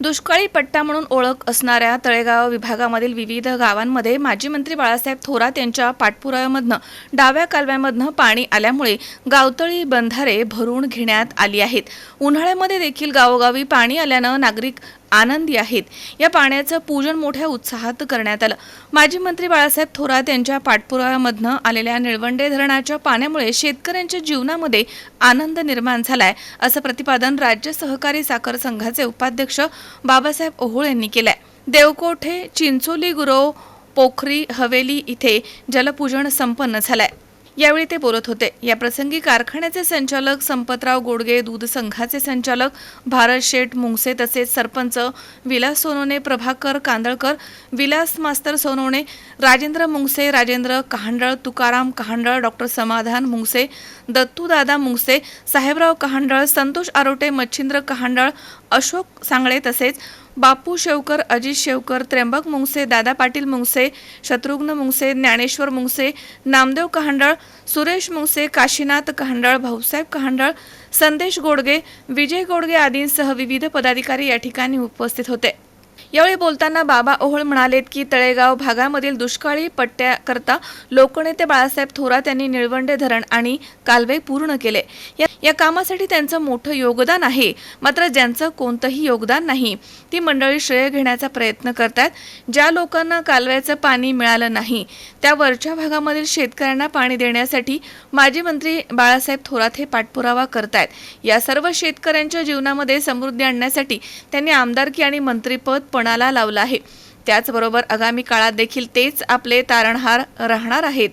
दुष्काळी पट्टा म्हणून ओळख असणाऱ्या तळेगाव विभागामधील विविध गावांमध्ये माजी मंत्री बाळासाहेब थोरात यांच्या पाठपुराव्यामधनं डाव्या कालव्यामधनं पाणी आल्यामुळे गावतळी बंधारे भरून घेण्यात आली आहेत. उन्हाळ्यामध्ये देखील गावोगावी पाणी आल्यानं नागरिक आनंदी आहेत. या पाण्याचं पूजन मोठ्या उत्साहात करण्यात आलं. माजी मंत्री बाळासाहेब थोरात यांच्या पाठपुराव्यामधनं आलेल्या निळवंडे धरणाच्या पाण्यामुळे शेतकऱ्यांच्या जीवनामध्ये आनंद निर्माण झालाय असं प्रतिपादन राज्य सहकारी साखर संघाचे उपाध्यक्ष बाबासाहेब ओहोळ यांनी केलंय. देवकोठे चिंचोली गुरव पोखरी हवेली इथे जलपूजन संपन्न झालंय. यावेळी ते बोलत होते. या प्रसंगी कारखान्याचे संचालक संपतराव गोडगे दूध संघाचे संचालक भारत शेठ मुंगसे तसेच सरपंच विलास सोनोने प्रभाकर कांदळकर विलास मास्तर सोनोने राजेंद्र मुंगसे राजेंद्र कहांडळ तुकाराम कहांडळ डॉक्टर समाधान मुंगसे दत्तूदादा मुंगसे साहेबराव कहांडळ संतोष आरोटे मच्छिंद्र कहांडळ अशोक सांगळे तसेच बापू शेवकर अजित शेवकर त्र्यंबक मुंगसे दादा पाटील मुंगसे शत्रुघ्न मुंगसे ज्ञानेश्वर मुंगसे नामदेव कहांडळ सुरेश मुंगसे काशीनाथ कहांडळ भाऊसाहेब कहांडळ संदेश गोडगे विजय गोडगे आदींसह विविध पदाधिकारी या ठिकाणी उपस्थित होते. यावेळी बोलताना बाबा ओहळ म्हणालेत की तळेगाव भागामधील दुष्काळी पट्ट्याकरता लोकनेते बाळासाहेब थोरात यांनी निळवंडे धरण आणि कालवे पूर्ण केले. या- या कामासाठी त्यांचं मोठं योगदान आहे. मात्र ज्यांचं कोणतंही योगदान नाही ती मंडळी श्रेय घेण्याचा प्रयत्न करतात ज्या लोकांना कालव्याचं पाणी मिळालं नाही त्या वरच्या भागामधील शेतकऱ्यांना पाणी देण्यासाठी माजी मंत्री बाळासाहेब थोरात हे पाठपुरावा करतायत. या सर्व शेतकऱ्यांच्या जीवनामध्ये समृद्धी आणण्यासाठी त्यांनी आमदारकी आणि मंत्रीपद पणाला लावला आहे. त्याचबरोबर आगामी काळात देखील तेच आपले तारणहार राहणार आहेत.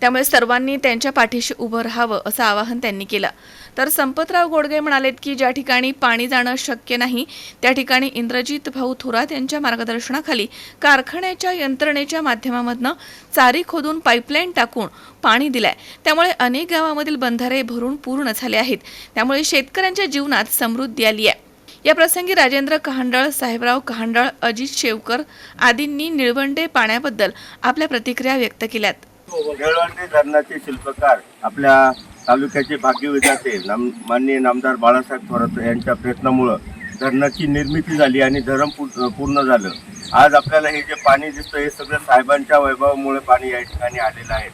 त्यामुळे सर्वांनी त्यांच्या पाठीशी उभं राहावं असं आवाहन त्यांनी केलं. तर संपतराव गोडगे म्हणालेत की ज्या ठिकाणी पाणी जाणं शक्य नाही त्या ठिकाणी इंद्रजित भाऊ थोरात यांच्या मार्गदर्शनाखाली कारखान्याच्या यंत्रणेच्या माध्यमामधनं चारी खोदून पाईपलाईन टाकून पाणी दिलंय. त्यामुळे अनेक गावामधील बंधारे भरून पूर्ण झाले आहेत. त्यामुळे शेतकऱ्यांच्या जीवनात समृद्धी आली आहे. या प्रसंगी राजेंद्र कहांडळ साहेबराव कहांडळ अजित शेवकर आदींनी निळवंडे पाण्याबद्दल आपल्या प्रतिक्रिया व्यक्त केल्यात. हो, निळवंडे धरणाचे शिल्पकार आपल्या तालुक्याचे भाग्यविधाते नाम माननीय नामदार बाळासाहेब थोरात यांच्या प्रयत्नामुळं धरणाची निर्मिती झाली आणि धरण पूर्ण झालं. आज आपल्याला हे जे पाणी दिसतं हे सगळं साहेबांच्या वैभवामुळे पाणी या ठिकाणी आलेलं आहे.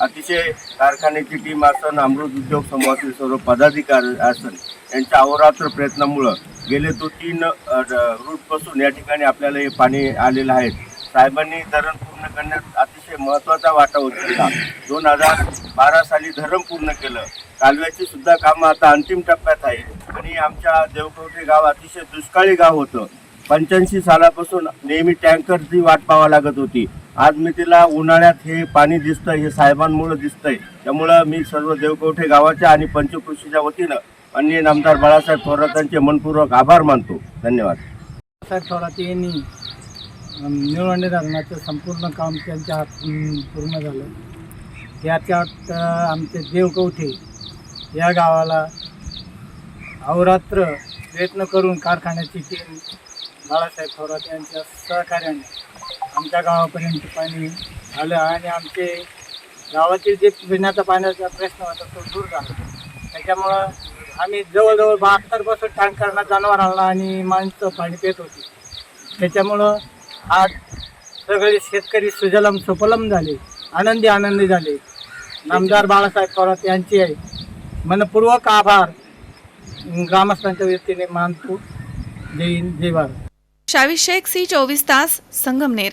अतिशय कारखान्याची टीम असन अमृत उद्योग समूहातील सर्व पदाधिकारी असन यांच्या अहोरात्र प्रयत्नामुळं गेले तो तीन रूटपासून या ठिकाणी आपल्याला हे पाणी आलेलं आहे. साहेबांनी धरण पूर्ण करण्यात अतिशय महत्त्वाचा वाटा उचलला. दोन हजार बारा साली धरण पूर्ण केलं. कालव्याची सुद्धा कामं आता अंतिम टप्प्यात आहे. आणि आमच्या देवकवठे गाव अतिशय दुष्काळी गाव होतं. पंच्याऐंशी सालापासून नेहमी टँकरची वाट पाहावी लागत होती. आज मी तिला उन्हाळ्यात हे पाणी दिसतंय हे साहेबांमुळे दिसतंय. त्यामुळं मी सर्व देवकवठे गावाच्या आणि पंचकृषीच्या वतीनं माननीय आमदार बाळासाहेब थोरातांचे मनपूर्वक आभार मानतो. धन्यवाद. बाळासाहेब थोरात यांनी निळवंडे धरणाचं संपूर्ण काम त्यांच्या हात पूर्ण झालं. त्याच्यात आमचे देवकवठे या गावाला अहोरात्र प्रयत्न करून कारखान्याची टीम बाळासाहेब थोरात यांच्या सहकार्याने आमच्या गावापर्यंत पाणी आलं आणि आमचे गावातील जे पिण्याचा पाण्याचा प्रश्न होता तो दूर झाला. त्याच्यामुळं आम्ही जवळजवळ बहात्तरपासून टँकरना जनावरांना आणि माणसं पाणी पेत होती. त्याच्यामुळं आज सगळे शेतकरी सुजलम सुफलम झाले आनंदी आनंदी झाले. आमदार बाळासाहेब थोरात आहे. मनपूर्वक आभार. ग्रामस्थांच्या व्यक्तीने मानतो. जय हिंद जय भारत. शावी शेख सी चोवीस तास Sangamner.